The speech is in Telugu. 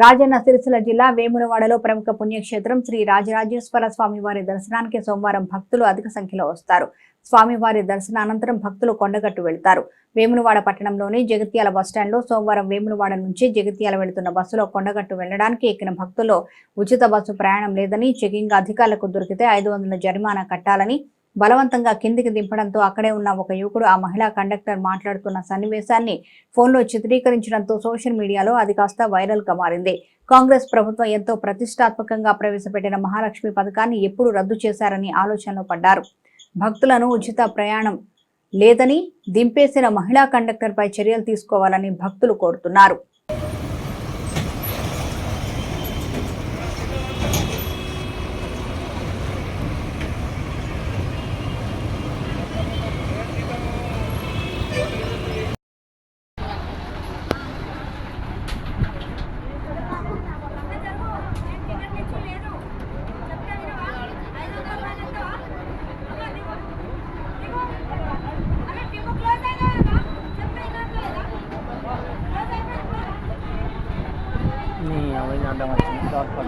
రాజన్న సిరిసిల్ల జిల్లా వేములవాడలో ప్రముఖ పుణ్యక్షేత్రం శ్రీ రాజరాజేశ్వర స్వామివారి దర్శనానికి సోమవారం భక్తులు అధిక సంఖ్యలో వస్తారు. స్వామివారి దర్శనానంతరం భక్తులు కొండగట్టు వెళ్తారు. వేములవాడ పట్టణంలోని జగిత్యాల బస్టాండ్లో సోమవారం వేములవాడ నుంచి జగిత్యాల వెళుతున్న బస్సులో కొండగట్టు వెళ్ళడానికి ఎక్కిన భక్తుల్లో ఉచిత బస్సు ప్రయాణం లేదని చెకింగ్ అధికారులకు దొరికితే ఐదు వందల జరిమానా కట్టాలని బలవంతంగా కిందికి దింపడంతో అక్కడే ఉన్న ఒక యువకుడు ఆ మహిళా కండక్టర్ మాట్లాడుతున్న సన్నివేశాన్ని ఫోన్లో చిత్రీకరించడంతో సోషల్ మీడియాలో అది కాస్త వైరల్గా మారింది. కాంగ్రెస్ ప్రభుత్వం ఎంతో ప్రతిష్టాత్మకంగా ప్రవేశపెట్టిన మహాలక్ష్మి పథకాన్ని ఎప్పుడు రద్దు చేశారని ఆలోచనలో పడ్డారు. భక్తులను ఉచిత ప్రయాణం లేదని దింపేసిన మహిళా కండక్టర్పై చర్యలు తీసుకోవాలని భక్తులు కోరుతున్నారు. เอาไว้นอนดังวันนี้นอนก่น